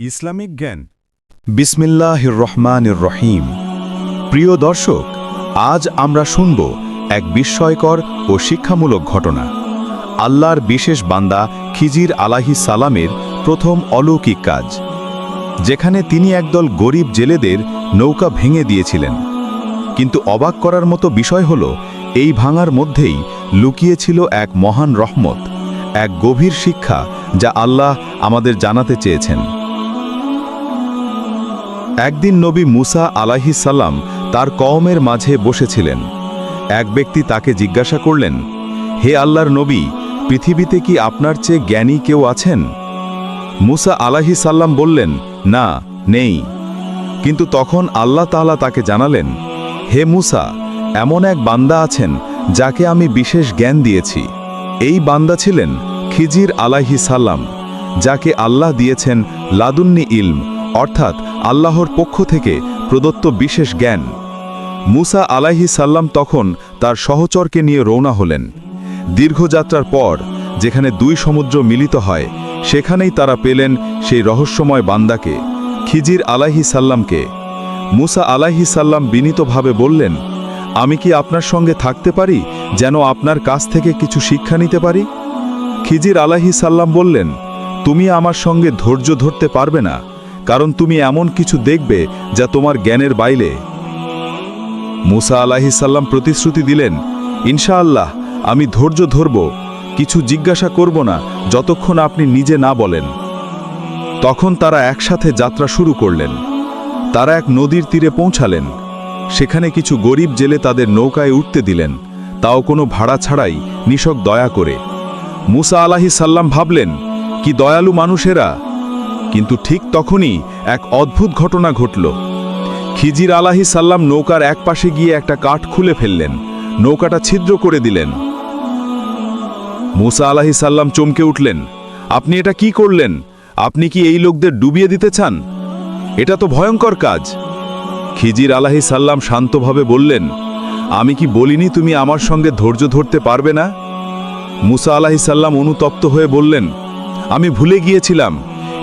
Islamic জ্ঞান। বিসমিল্লাহির রহমানির রহিম প্রিয় দর্শক, আজ আমরা শুনব এক বিস্ময়কর ও শিক্ষামূলক ঘটনা। আল্লাহর বিশেষ বান্দা খিজির আলাহি সালামের প্রথম অলৌকিক কাজ। যেখানে তিনি একদল গরিব জেলেদের নৌকা ভেঙে দিয়েছিলেন। কিন্তু অবাক করার মতো বিষয় হল, এই ভাঙার মধ্যেই লুকিয়েছিল এক মহান রহমত, এক গভীর শিক্ষা যা আল্লাহ আমাদের জানাতে চেয়েছেন। একদিন নবী মুসা আলাহি সাল্লাম তার কওমের মাঝে বসেছিলেন। এক ব্যক্তি তাকে জিজ্ঞাসা করলেন, হে আল্লাহর নবী, পৃথিবীতে কি আপনার চেয়ে জ্ঞানী কেউ আছেন? মুসা আলাহি সাল্লাম বললেন, না, নেই। কিন্তু তখন আল্লাহ তাআলা তাকে জানালেন, হে মুসা, এমন এক বান্দা আছেন যাকে আমি বিশেষ জ্ঞান দিয়েছি। এই বান্দা ছিলেন খিজির আলাহি সাল্লাম যাকে আল্লাহ দিয়েছেন লাদুন্নি ইলম, অর্থাৎ আল্লাহর পক্ষ থেকে প্রদত্ত বিশেষ জ্ঞান। মুসা আলাহি সাল্লাম তখন তার সহচরকে নিয়ে রওনা হলেন। দীর্ঘযাত্রার পর, যেখানে দুই সমুদ্র মিলিত হয়, সেখানেই তারা পেলেন সেই রহস্যময় বান্দাকে, খিজির আলাহি সাল্লামকে। মুসা আলাহি সাল্লাম বিনীতভাবে বললেন, আমি কি আপনার সঙ্গে থাকতে পারি, যেন আপনার কাছ থেকে কিছু শিক্ষা নিতে পারি? খিজির আলাহি সাল্লাম বললেন, তুমি আমার সঙ্গে ধৈর্য ধরতে পারবে না। কারণ তুমি এমন কিছু দেখবে যা তোমার জ্ঞানের বাইলে মুসা আলাহি সাল্লাম প্রতিশ্রুতি দিলেন, ইনশাআল্লাহ, আমি ধৈর্য ধরব, কিছু জিজ্ঞাসা করব না যতক্ষণ আপনি নিজে না বলেন। তখন তারা একসাথে যাত্রা শুরু করলেন। তারা এক নদীর তীরে পৌঁছালেন। সেখানে কিছু গরিব জেলে তাদের নৌকায় উঠতে দিলেন। তাও কোনো ভাড়া ছাড়াই, নিশক দয়া করে। মুসা আলাহি সাল্লাম ভাবলেন, কি দয়ালু মানুষেরা কিন্তু ঠিক তখনই এক অদ্ভুত ঘটনা ঘটল। খিজির আলাহি সাল্লাম নৌকার এক পাশে গিয়ে একটা কাঠ খুলে ফেললেন। নৌকাটা ছিদ্র করে দিলেন। মুসা আলাহি সাল্লাম চমকে উঠলেন, আপনি এটা কি করলেন? আপনি কি এই লোকদের ডুবিয়ে দিতে চান? এটা তো ভয়ঙ্কর কাজ। খিজির আলাহি সাল্লাম শান্তভাবে বললেন, আমি কি বলিনি তুমি আমার সঙ্গে ধৈর্য ধরতে পারবে না? মুসা আলাহি সাল্লাম অনুতপ্ত হয়ে বললেন, আমি ভুলে গিয়েছিলাম।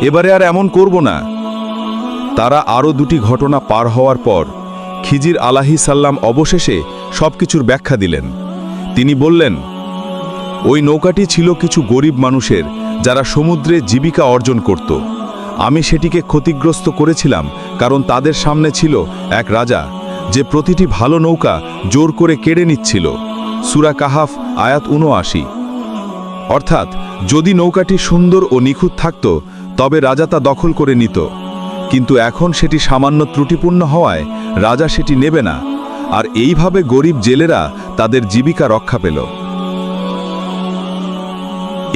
এবারে আর এমন করব না। তারা আরও দুটি ঘটনা পার হওয়ার পর খিজির আলাহি সাল্লাম অবশেষে সবকিছুর ব্যাখ্যা দিলেন। তিনি বললেন, ওই নৌকাটি ছিল কিছু গরিব মানুষের যারা সমুদ্রে জীবিকা অর্জন করত। আমি সেটিকে ক্ষতিগ্রস্ত করেছিলাম কারণ তাদের সামনে ছিল এক রাজা যে প্রতিটি ভালো নৌকা জোর করে কেড়ে নিচ্ছিল। সুরা কাহাফ, আয়াত উনআশি অর্থাৎ যদি নৌকাটি সুন্দর ও নিখুঁত থাকত তবে রাজা তা দখল করে নিত। কিন্তু এখন সেটি সামান্য ত্রুটিপূর্ণ হওয়ায় রাজা সেটি নেবে না, আর এইভাবে গরিব জেলেরা তাদের জীবিকা রক্ষা পেল।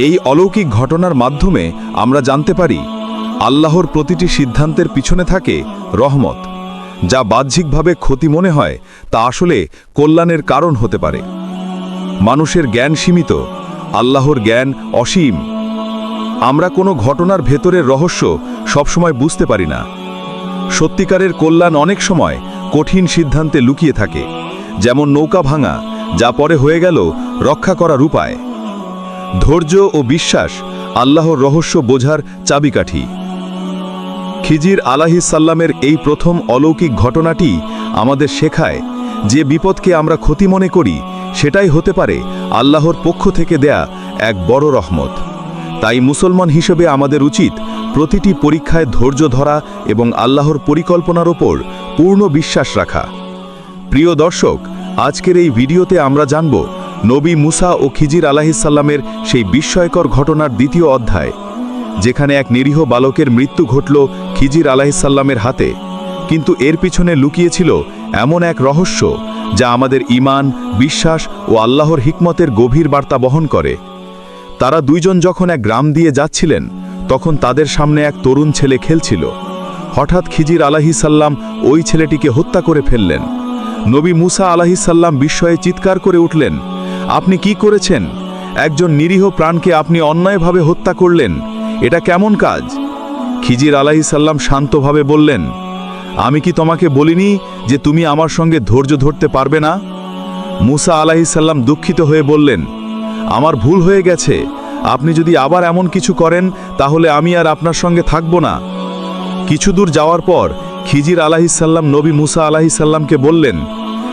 এই অলৌকিক ঘটনার মাধ্যমে আমরা জানতে পারি, আল্লাহর প্রতিটি সিদ্ধান্তের পিছনে থাকে রহমত, যা বাহ্যিকভাবে ক্ষতি মনে হয় তা আসলে কল্যাণের কারণ হতে পারে। মানুষের জ্ঞান সীমিত, আল্লাহর জ্ঞান অসীম আমরা কোনো ঘটনার ভেতরের রহস্য সবসময় বুঝতে পারি না। সত্যিকারের কল্যাণ অনেক সময় কঠিন সিদ্ধান্তে লুকিয়ে থাকে, যেমন নৌকা ভাঙা, যা পরে হয়ে গেল রক্ষা করার উপায়। ধৈর্য ও বিশ্বাস আল্লাহর রহস্য বোঝার চাবিকাঠি। খিজির আলাহিসাল্লামের এই প্রথম অলৌকিক ঘটনাটি আমাদের শেখায় যে বিপদকে আমরা ক্ষতি মনে করি, সেটাই হতে পারে আল্লাহর পক্ষ থেকে দেয়া এক বড় রহমত। তাই মুসলমান হিসেবে আমাদের উচিত প্রতিটি পরীক্ষায় ধৈর্য ধরা এবং আল্লাহর পরিকল্পনার ওপর পূর্ণ বিশ্বাস রাখা। প্রিয় দর্শক, আজকের এই ভিডিওতে আমরা জানব নবী মুসা ও খিজির আলাহিসাল্লামের সেই বিস্ময়কর ঘটনার দ্বিতীয় অধ্যায়, যেখানে এক নিরীহ বালকের মৃত্যু ঘটল খিজির আলাহিসাল্লামের হাতে। কিন্তু এর পিছনে লুকিয়েছিল এমন এক রহস্য যা আমাদের ইমান বিশ্বাস ও আল্লাহর হিকমতের গভীর বার্তা বহন করে। তারা দুইজন যখন এক গ্রাম দিয়ে যাচ্ছিলেন, তখন তাদের সামনে এক তরুণ ছেলে খেলছিল। হঠাৎ খিজির আলাহিসাল্লাম ওই ছেলেটিকে হত্যা করে ফেললেন। নবী মুসা আলাহিসাল্লাম বিস্ময়ে চিৎকার করে উঠলেন, আপনি কি করেছেন? একজন নিরীহ প্রাণকে আপনি অন্যায়ভাবে হত্যা করলেন, এটা কেমন কাজ? খিজির আলাহিসাল্লাম শান্তভাবে বললেন, আমি কি তোমাকে বলিনি যে তুমি আমার সঙ্গে ধৈর্য ধরতে পারবে না? মুসা আলাহিসাল্লাম দুঃখিত হয়ে বললেন আমার ভুল হয়ে গেছে। আপনি যদি আবার এমন কিছু করেন, তাহলে আমি আর আপনার সঙ্গে থাকব না। কিছু দূর যাওয়ার পর খিজির আলাহিসাল্লাম নবী মুসা আলাহিসাল্লামকে বললেন,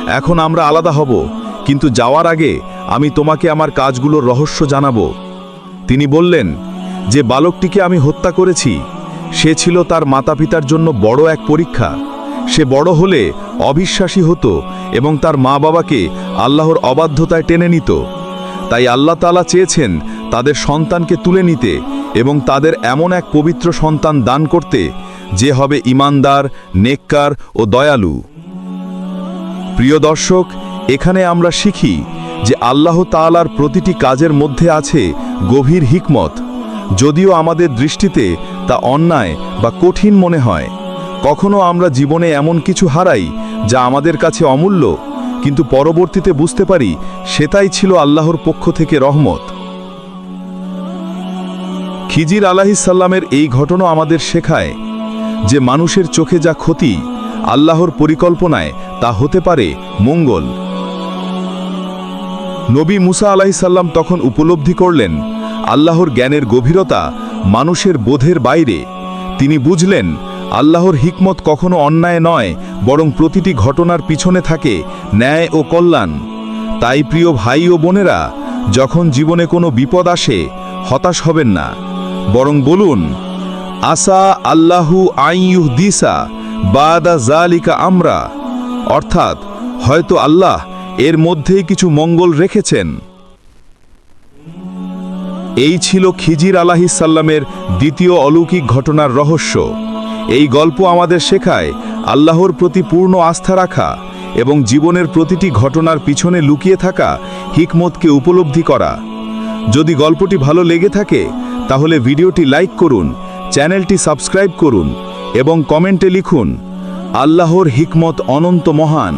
এখন আমরা আলাদা হব, কিন্তু যাওয়ার আগে আমি তোমাকে আমার কাজগুলোর রহস্য জানাব। তিনি বললেন, যে বালকটিকে আমি হত্যা করেছি, সে ছিল তার মাতাপিতার জন্য বড় এক পরীক্ষা। সে বড় হলে অবিশ্বাসী হতো এবং তার মা বাবাকে আল্লাহর অবাধ্যতায় টেনে নিত। তাই আল্লাহ তালা চেয়েছেন তাদের সন্তানকে তুলে নিতে এবং তাদের এমন এক পবিত্র সন্তান দান করতে, যে হবে ইমানদার, নেককার ও দয়ালু। প্রিয় দর্শক, এখানে আমরা শিখি যে আল্লাহ তাআলার প্রতিটি কাজের মধ্যে আছে গভীর হিকমত। যদিও আমাদের দৃষ্টিতে তা অন্যায় বা কঠিন মনে হয়, কখনো আমরা জীবনে এমন কিছু হারাই যা আমাদের কাছে অমূল্য কিন্তু পরবর্তীতে বুঝতে পারি সেটাই ছিল আল্লাহর পক্ষ থেকে রহমত। খিজির আলাহিসাল্লামের এই ঘটনা আমাদের শেখায় যে মানুষের চোখে যা ক্ষতি আল্লাহর পরিকল্পনায় তা হতে পারে মঙ্গল। নবী মুসা আলাহিসাল্লাম তখন উপলব্ধি করলেন, আল্লাহর জ্ঞানের গভীরতা মানুষের বোধের বাইরে। তিনি বুঝলেন আল্লাহর হিকমত কখনো অন্যায় নয়, বরং প্রতিটি ঘটনার পিছনে থাকে ন্যায় ও কল্যাণ। তাই প্রিয় ভাই ও বোনেরা, যখন জীবনে কোনো বিপদ আসে, হতাশ হবেন না। বরং বলুন, আসা আল্লাহু আইয়ুহ দিসা বাদা জালিকা আমরা। অর্থাৎ, হয়তো আল্লাহ এর মধ্যেই কিছু মঙ্গল রেখেছেন। এই ছিল খিজির আলাহিসাল্লামের দ্বিতীয় অলৌকিক ঘটনার রহস্য। এই গল্প আমাদের শেখায় আল্লাহর প্রতি পূর্ণ আস্থা রাখা এবং জীবনের প্রতিটি ঘটনার পিছনে লুকিয়ে থাকা হিকমতকে উপলব্ধি করা। যদি গল্পটি ভালো লেগে থাকে, তাহলে ভিডিওটি লাইক করুন, চ্যানেলটি সাবস্ক্রাইব করুন এবং কমেন্টে লিখুন, আল্লাহর হিকমত অনন্ত মহান।